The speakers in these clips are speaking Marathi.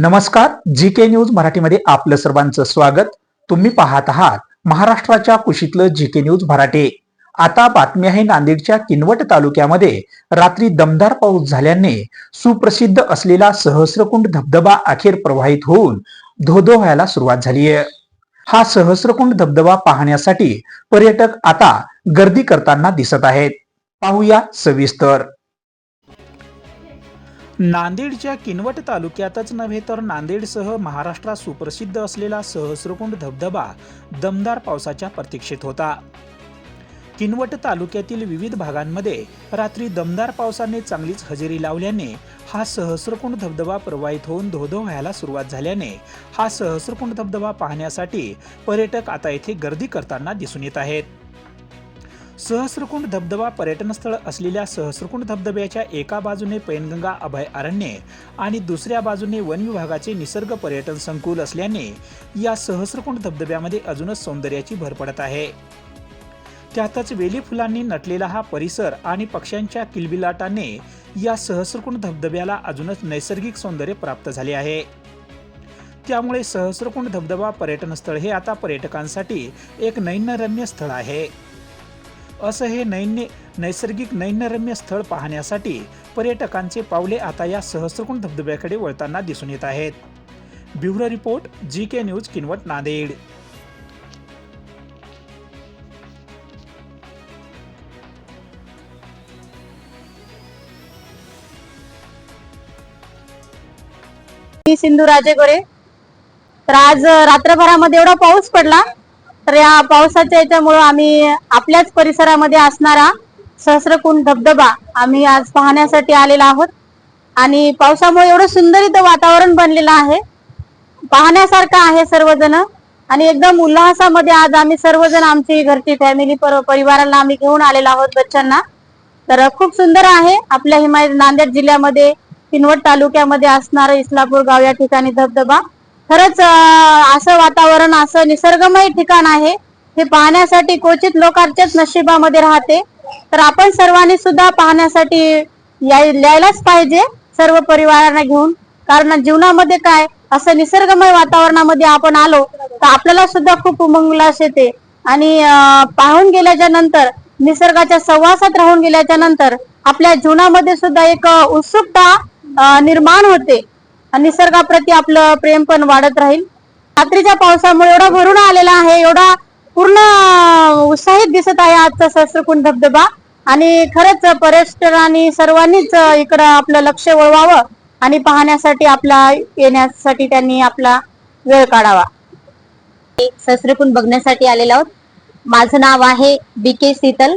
नमस्कार जी के न्यूज मराठीमध्ये आपलं सर्वांचं स्वागत. तुम्ही पाहत आहात महाराष्ट्राच्या कुशीतलं जी के न्यूज मराठी. आता बातमी आहे नांदेडच्या किनवट तालुक्यामध्ये. रात्री दमदार पाऊस झाल्याने सुप्रसिद्ध असलेला सहस्रकुंड धबधबा अखेर प्रवाहित होऊन धोधो व्हायला सुरुवात झाली आहे. हा सहस्रकुंड धबधबा पाहण्यासाठी पर्यटक आता गर्दी करताना दिसत आहेत. पाहूया सविस्तर. नांदेडच्या किनवट तालुक्यातच नव्हे तर नांदेडसह महाराष्ट्रात सुप्रसिद्ध असलेला सहस्रकुंड धबधबा दमदार पावसाच्या प्रतीक्षेत होता. किनवट तालुक्यातील विविध भागांमध्ये रात्री दमदार पावसाने चांगलीच हजेरी लावल्याने हा सहस्रकुंड धबधबा प्रवाहित होऊन धोधो व्हायला सुरुवात झाल्याने हा सहस्रकुंड धबधबा पाहण्यासाठी पर्यटक आता येथे गर्दी करताना दिसून येत आहेत. सहस्रकुंड धबधबा पर्यटनस्थळ असलेल्या सहस्रकुंड धबधब्याच्या एका बाजूने पैनगंगा अभय अरण्ये आणि दुसऱ्या बाजूने वन विभागाचे निसर्ग पर्यटन संकुल असल्याने या सहस्रकुंड धबधब्यामध्ये अजूनच सौंदर्याची भर पडत आहे. त्यातच वेली फुलांनी नटलेला हा परिसर आणि पक्ष्यांच्या किलबिलाटाने या सहस्रकुंड धबधब्याला अजूनच नैसर्गिक सौंदर्य प्राप्त झाले आहे. त्यामुळे सहस्रकुंड धबधबा पर्यटनस्थळ हे आता पर्यटकांसाठी एक नैनरम्य स्थळ आहे. असं हे नैन्य नैसर्गिक नैनरम्य स्थळ पाहण्यासाठी पर्यटकांचे पावले आता या सहस्रकुंड धबधब्याकडे वळताना दिसून येत आहेत. Bureau report G K news Kinwat Nanded. मी सिंधू राजेगोरे तर आज रात्रभरामध्ये एवढा पाऊस पडला तर या पावसाच्या याच्यामुळं आम्ही आपल्याच परिसरामध्ये असणारा सहस्रकुंड धबधबा आम्ही आज पाहण्यासाठी आलेलो आहोत. आणि पावसामुळे एवढं सुंदर इथं वातावरण बनलेलं आहे. पाहण्यासारखं आहे सर्वजण. आणि एकदम उल्हासामध्ये आज आम्ही सर्वजण आमची घरची फॅमिली परिवाराला आम्ही घेऊन आलेलो आहोत बच्चांना. तर खूप सुंदर आहे. आपल्या हिमायत नांदेड जिल्ह्यामध्ये किनवट तालुक्यामध्ये असणारं इस्लापूर गाव या ठिकाणी धबधबा. खरंच असं वातावरण असं निसर्गमय ठिकाण आहे. हे पाहण्यासाठी क्वचित लोकांच्याच नशिबामध्ये राहते. तर आपण सर्वांनी सुद्धा पाहण्यासाठी याय- यायलाच पाहिजे सर्व परिवारांना घेऊन. कारण जीवनामध्ये काय असं निसर्गमय वातावरणामध्ये आपण आलो तर आपल्याला सुद्धा खूप उमंगलास येते. आणि पाहून गेल्याच्यानंतर निसर्गाच्या सहवासात राहून गेल्याच्यानंतर आपल्या जीवनामध्ये सुद्धा एक उत्सुकता निर्माण होते. निसर्गाप्रती आपलं प्रेम पण वाढत राहील. रात्रीच्या पावसामुळे एवढा भरून आलेला आहे एवढा पूर्ण उत्साहित दिसत आहे आजचा सहस्रकुंड धबधबा. आणि खरंच पर्यटकांनी सर्वांनीच इकडं आपलं लक्ष वळवावं आणि पाहण्यासाठी आपला येण्यासाठी त्यांनी आपला वेळ काढावा. सहस्रकुंड बघण्यासाठी आलेलो आहोत. माझं नाव आहे बी के शीतल.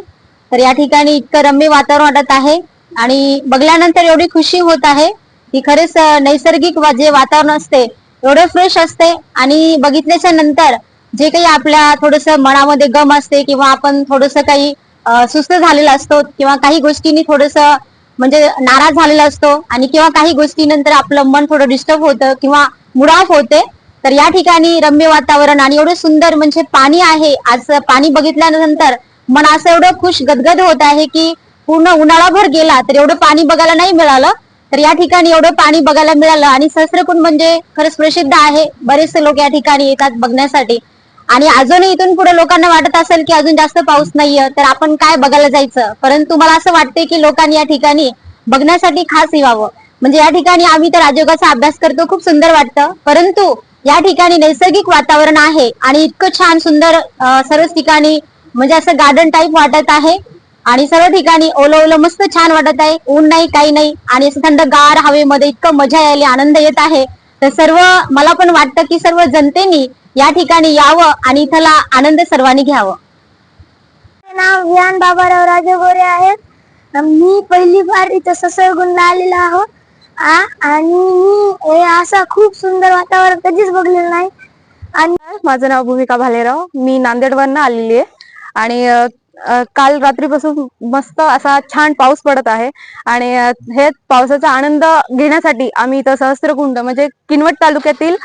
तर या ठिकाणी इतकं रम्य वातावरण वाटत आहे आणि बघल्यानंतर एवढी खुशी होत आहे. की खरेच नैसर्गिक वा- जे वातावरण असते एवढं फ्रेश असते. आणि बघितल्याच्या नंतर जे काही आपल्या थोडस मनामध्ये गम असते किंवा आपण थोडस काही सुस्त झालेला असतो किंवा काही गोष्टींनी थोडस म्हणजे नाराज झालेला असतो आणि किंवा काही गोष्टीनंतर आपलं मन थोडं डिस्टर्ब होतं किंवा मूड ऑफ होते तर या ठिकाणी रम्य वातावरण आणि एवढं सुंदर म्हणजे पाणी आहे. आज पाणी बघितल्यानंतर मन असं एवढं खुश गदगद होत आहे की पूर्ण उन्हाळाभर गेला तर एवढं पाणी बघायला नाही मिळालं. तर या ठिकाणी एवढं पाणी बघायला मिळालं आणि सहस्रकुंड म्हणजे खरंच प्रसिद्ध आहे. बरेचसे लोक या ठिकाणी येतात बघण्यासाठी. आणि अजूनही इथून पुढे लोकांना वाटत असेल की अजून जास्त पाऊस नाहीये तर आपण काय बघायला जायचं? परंतु मला असं वाटते की लोकांनी या ठिकाणी बघण्यासाठी खास यावं. म्हणजे या ठिकाणी आम्ही तर राजयोगाचा अभ्यास करतो खूप सुंदर वाटतं. परंतु या ठिकाणी नैसर्गिक वातावरण आहे आणि इतकं छान सुंदर सर्वच ठिकाणी म्हणजे असं गार्डन टाईप वाटत आहे. आणि सर्व ठिकाणी ओलं ओलं मस्त छान वाटत आहे. ऊन नाही काही नाही. आणि असं थंडगार हवेमध्ये इतकं मजा यायला आनंद येत आहे. तर सर्व मला पण वाटतं की सर्व जनतेनी या ठिकाणी यावं आणि इथला आनंद सर्वांनी घ्यावं. नाव विहान बाबाराव राजगोरे आहे. मी पहिली बार इथं ससळगुंडला आलेला आहोत आ आणि मी असं खूप सुंदर वातावरण कधीच बघलेलं नाही. आणि माझं नाव भूमिका भालेराव. मी नांदेडवरनं आलेली आहे. आणि काल रात्रीपासून मस्त असा छान पाऊस पडत आहे. आणि हे पावसाचा आनंद घेण्यासाठी आम्ही इथं सहस्त्रकुंड म्हणजे किनवट तालुक्यातील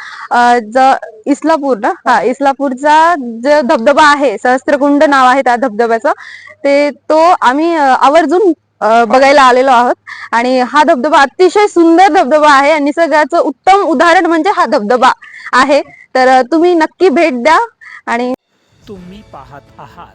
इस्लापूर ना? हा इस्लापूरचा जो धबधबा आहे सहस्त्रकुंड नाव आहे त्या धबधब्याचं ते तो आम्ही आवर्जून बघायला आलेलो आहोत. आणि हा धबधबा अतिशय सुंदर धबधबा आहे आणि निसर्गाचं उत्तम उदाहरण म्हणजे हा धबधबा आहे. तर तुम्ही नक्की भेट द्या आणि तुम्ही पाहत आहात.